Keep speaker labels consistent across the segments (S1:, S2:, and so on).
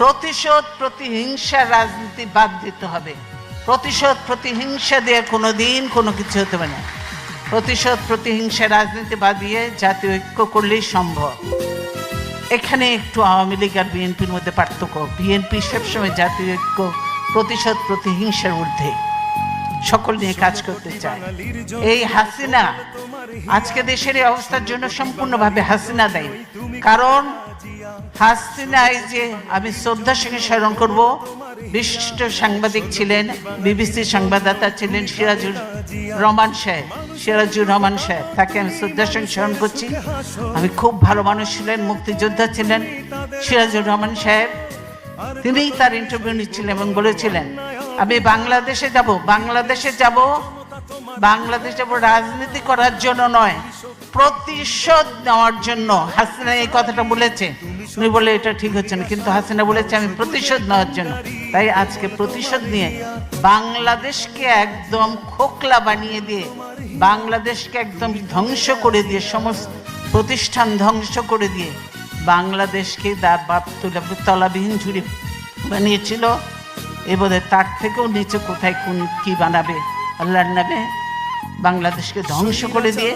S1: প্রতিশোধ প্রতিহিংসার রাজনীতি বাদ দিতে হবে। প্রতিশোধ প্রতিহিংসা দিয়ে কোনো দিন কোনো কিছু হতে পারে প্রতিশোধ প্রতিহিংসা রাজনীতি বাদ দিয়ে জাতীয় ঐক্য করলেই সম্ভব। এখানে একটু আওয়ামী লীগ আর বিএনপির মধ্যে পার্থক্য। বিএনপি সবসময় জাতীয় ঐক্য, প্রতিশোধ প্রতিহিংসার ঊর্ধ্বে। সকল নিয়ে কাজ করতে চায়। এই হাসিনা, আজকে দেশের এই অবস্থার জন্য সম্পূর্ণভাবে হাসিনা দেয়। কারণ হাসিনা এই যে আমি শ্রদ্ধার সঙ্গে স্মরণ করব। বিশিষ্ট সাংবাদিক ছিলেন বিবিসির সংবাদদাতা ছিলেন সিরাজুর রহমান সাহেব, সিরাজুর রহমান সাহেব। তাকে আমি শ্রদ্ধার সঙ্গে স্মরণ করছি। আমি খুব ভালো মানুষ ছিলেন, মুক্তিযোদ্ধা ছিলেন সিরাজুর রহমান সাহেব। তিনিই তার ইন্টারভিউ নিচ্ছিলেন এবং বলেছিলেন, আমি বাংলাদেশে যাব বাংলাদেশে যাব। বাংলাদেশ যাব রাজনীতি করার জন্য নয় প্রতিশোধ নেওয়ার জন্য হাসিনা এই কথাটা বলেছে। উনি বলে এটা ঠিক হচ্ছে না। কিন্তু হাসিনা বলেছে, আমি প্রতিশোধ নেওয়ার জন্য। তাই আজকে প্রতিশোধ নিয়ে বাংলাদেশকে একদম খোকলা বানিয়ে দিয়ে, বাংলাদেশকে একদম ধ্বংস করে দিয়ে, সমস্ত প্রতিষ্ঠান ধ্বংস করে দিয়ে, বাংলাদেশকে তলাবিহীন ঝুড়ি বানিয়েছিল। এ বোধহয় তার থেকেও নিচে কোথায়, কোন, কি বানাবে, আল্লাহর নামে বাংলাদেশকে ধ্বংস করে দিয়ে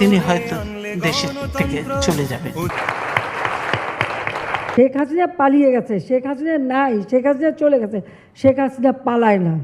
S1: তিনি হয়তো দেশের থেকে চলে যাবেন।
S2: শেখ হাসিনা পালিয়ে গেছে, শেখ হাসিনা নাই, শেখ হাসিনা চলে গেছে, শেখ হাসিনা পালায় না।